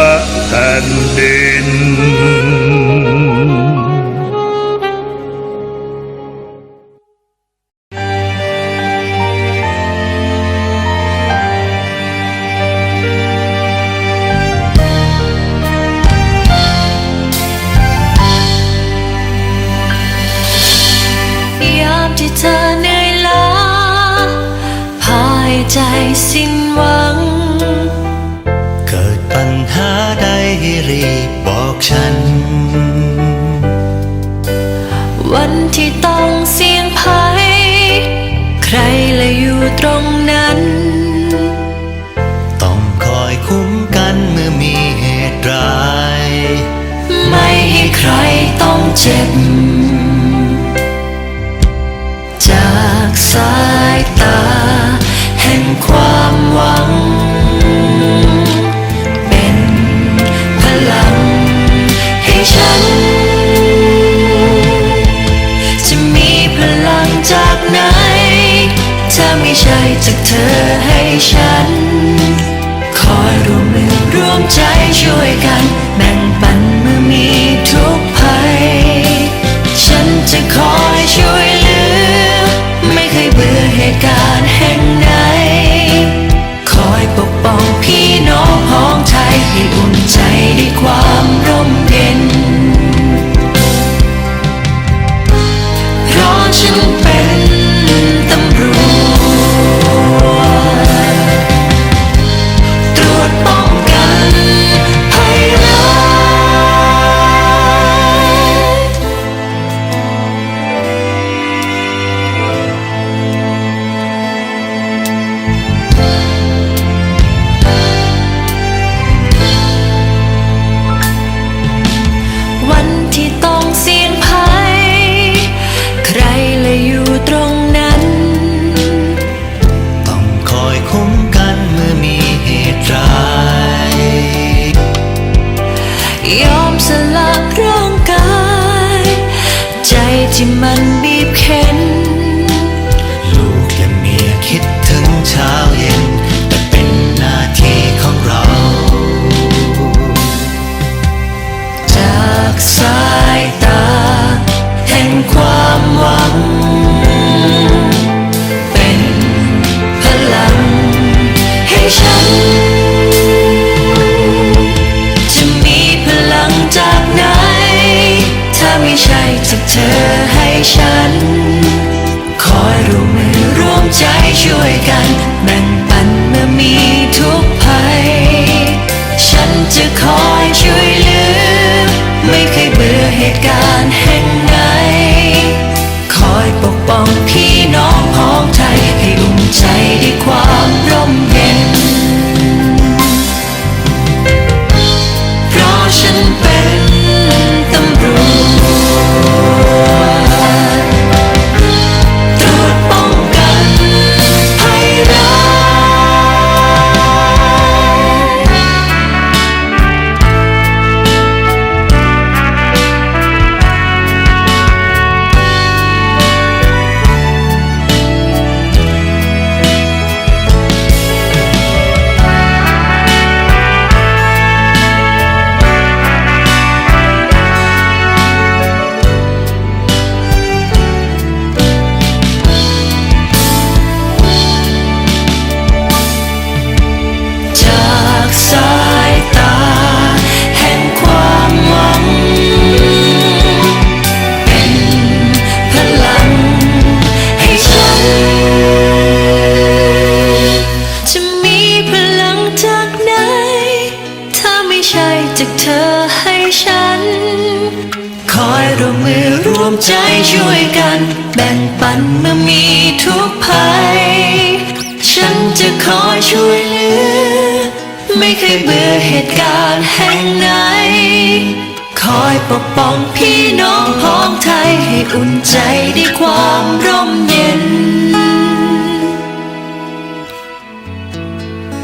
ะ ที่เธอเหนื่อยล้าพายใจสิ้นหวัง เกิดปัญหาใดให้รีบบอกฉัน วันที่ต้องเสี่ยงภัย ใครละอยู่ตรงนั้น ต้องคอยคุ้มกันเมื่อมีเหตุร้าย ไม่ให้ใครต้องเจ็บ ยอมสละร่างกาย ใจที่มันบีบเค้น วมใจช่วยกัน แบ่งปันเมื่อมีทุกภัย ฉันจะคอยช่วยเหลือ ไม่เคยเบื่อเหตุการณ์แห่งไหน คอยปกป้องพี่น้องพ้องไทยให้อุ่นใจด้วยความร่มเย็น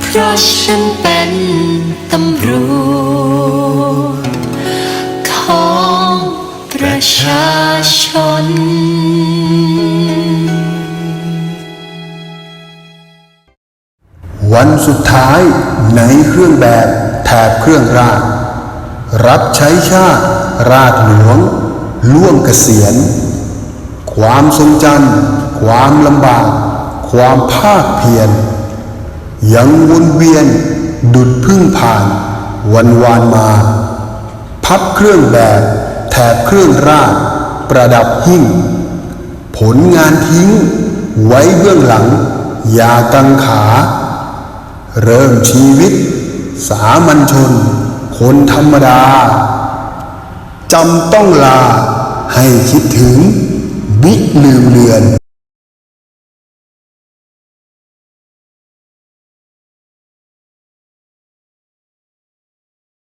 เพราะฉันเป็นตำรวจของ ประชาชน วันสุดท้ายในเครื่องแบบแถบเครื่องราช รับใช้ชาติ ราชหลวง ล่วงเกษียณ ความทรงจำความลำบาก ความภาคเพียร ยังวนเวียน ดุดพึ่งผ่าน วันวานมา พับเครื่องแบบ ถบเครื่องราชประดับหิ้ง ผลงานทิ้งไว้เบื้องหลังอย่ากังขา เริ่มชีวิต สามัญชน คนธรรมดาจำต้องลาให้คิดถึง บิลืมเลือน